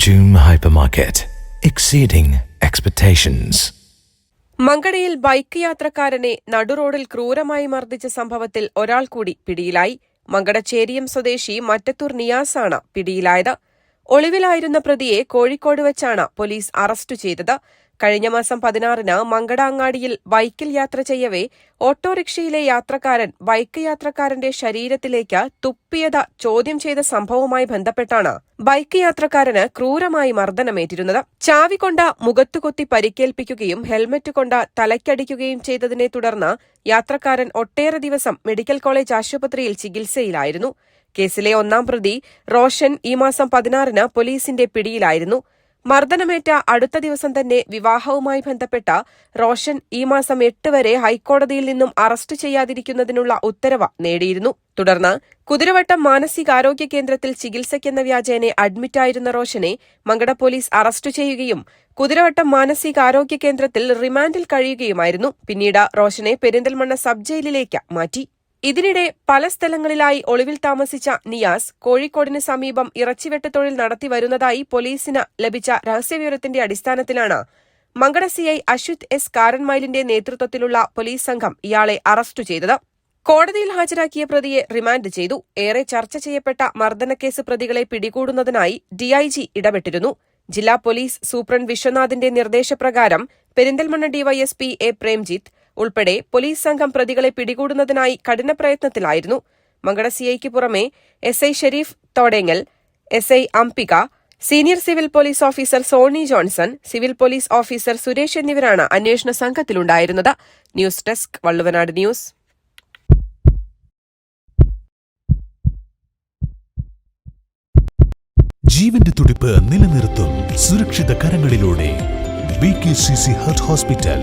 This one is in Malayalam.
June Hypermarket, exceeding expectations. മങ്കടയിൽ ബൈക്ക് യാത്രക്കാരനെ നടുറോഡിൽ ക്രൂരമായി മർദ്ദിച്ച സംഭവത്തിൽ ഒരാൾ കൂടി പിടിയിലായി മങ്കടച്ചേരിയം സ്വദേശി മറ്റത്തൂർ നിയാസാണ് പിടിയിലായത് ഒളിവിലായിരുന്ന പ്രതിയെ കോഴിക്കോട് വെച്ചാണ് പോലീസ് അറസ്റ്റ് ചെയ്തത്. കഴിഞ്ഞ മാസം പതിനാറിന് മങ്കട അങ്ങാടിയിൽ ബൈക്കിൽ യാത്ര ചെയ്യവേ ഓട്ടോറിക്ഷയിലെ യാത്രക്കാരൻ ബൈക്ക് യാത്രക്കാരന്റെ ശരീരത്തിലേക്ക് തുപ്പിയത ചോദ്യം ചെയ്ത സംഭവവുമായി ബന്ധപ്പെട്ടാണ് ബൈക്ക് യാത്രക്കാരന് ക്രൂരമായി മർദ്ദനമേറ്റിരുന്നത്. ചാവികൊണ്ട മുഖത്തുകൊത്തി പരിക്കേൽപ്പിക്കുകയും ഹെൽമറ്റ് കൊണ്ട തലയ്ക്കടിക്കുകയും ചെയ്തതിനെ തുടർന്ന് യാത്രക്കാരൻ ഒട്ടേറെ ദിവസം മെഡിക്കൽ കോളേജ് ആശുപത്രിയിൽ ചികിത്സയിലായിരുന്നു. കേസിലെ ഒന്നാം പ്രതി റോഷൻ ഈ മാസം പതിനാറിന് പോലീസിന്റെ പിടിയിലായിരുന്നു. മർദ്ദനമേറ്റ അടുത്ത ദിവസം തന്നെ വിവാഹവുമായി ബന്ധപ്പെട്ട റോഷൻ ഈ മാസം എട്ട് വരെ ഹൈക്കോടതിയിൽ നിന്നും അറസ്റ്റ് ചെയ്യാതിരിക്കുന്നതിനുള്ള ഉത്തരവ് നേടിയിരുന്നു. തുടർന്ന് കുതിരവട്ടം മാനസികാരോഗ്യ കേന്ദ്രത്തിൽ ചികിത്സയ്ക്കെന്ന വ്യാജേനെ അഡ്മിറ്റായിരുന്ന റോഷനെ മങ്കട പോലീസ് അറസ്റ്റ് ചെയ്യുകയും കുതിരവട്ടം മാനസികാരോഗ്യ കേന്ദ്രത്തിൽ റിമാൻഡിൽ കഴിയുകയുമായിരുന്നു. പിന്നീട് റോഷനെ പെരിന്തൽമണ്ണ സബ് ജയിലിലേക്ക് മാറ്റി. ഇതിനിടെ പല സ്ഥലങ്ങളിലായി ഒളിവിൽ താമസിച്ച നിയാസ് കോഴിക്കോടിന് സമീപം ഇറച്ചിവെട്ട് തൊഴിൽ നടത്തി വരുന്നതായി പോലീസിന് ലഭിച്ച രഹസ്യവിവരത്തിന്റെ അടിസ്ഥാനത്തിലാണ്. മങ്കട സിഐ അശ്വിത് എസ് കാരൻമൈലിന്റെ നേതൃത്വത്തിലുള്ള പോലീസ് സംഘം ഇയാളെ അറസ്റ്റ് ചെയ്തത്. കോടതിയിൽ ഹാജരാക്കിയ പ്രതിയെ റിമാൻഡ് ചെയ്തു. ഏറെ ചർച്ച ചെയ്യപ്പെട്ട മർദ്ദനക്കേസ് പ്രതികളെ പിടികൂടുന്നതിനായി ഡിഐജി ഇടപെട്ടിരുന്നു. ജില്ലാ പോലീസ് സൂപ്രണ്ട് വിശ്വനാഥിന്റെ നിർദ്ദേശപ്രകാരം പെരിന്തൽമണ്ണ ഡിവൈഎസ്പി എ പ്രേംജിത്ത് ഉൾപ്പെടെ പോലീസ് സംഘം പ്രതികളെ പിടികൂടുന്നതിനായി കഠിന പ്രയത്നത്തിലായിരുന്നു. മങ്കട സിഐക്ക് പുറമെ S I Sherif Thodengal S I Ambika senior civil police officer Soni Johnson civil police officer Suresh എന്നിവരാണ് അന്വേഷണ സംഘത്തിലുണ്ടായിരുന്നത്. News desk Valluvanad news. ജീവന്റെ തുടിപ്പ് നിലനിർത്തും സുരക്ഷിത കരങ്ങളിലൂടെ. B K C C heart hospital.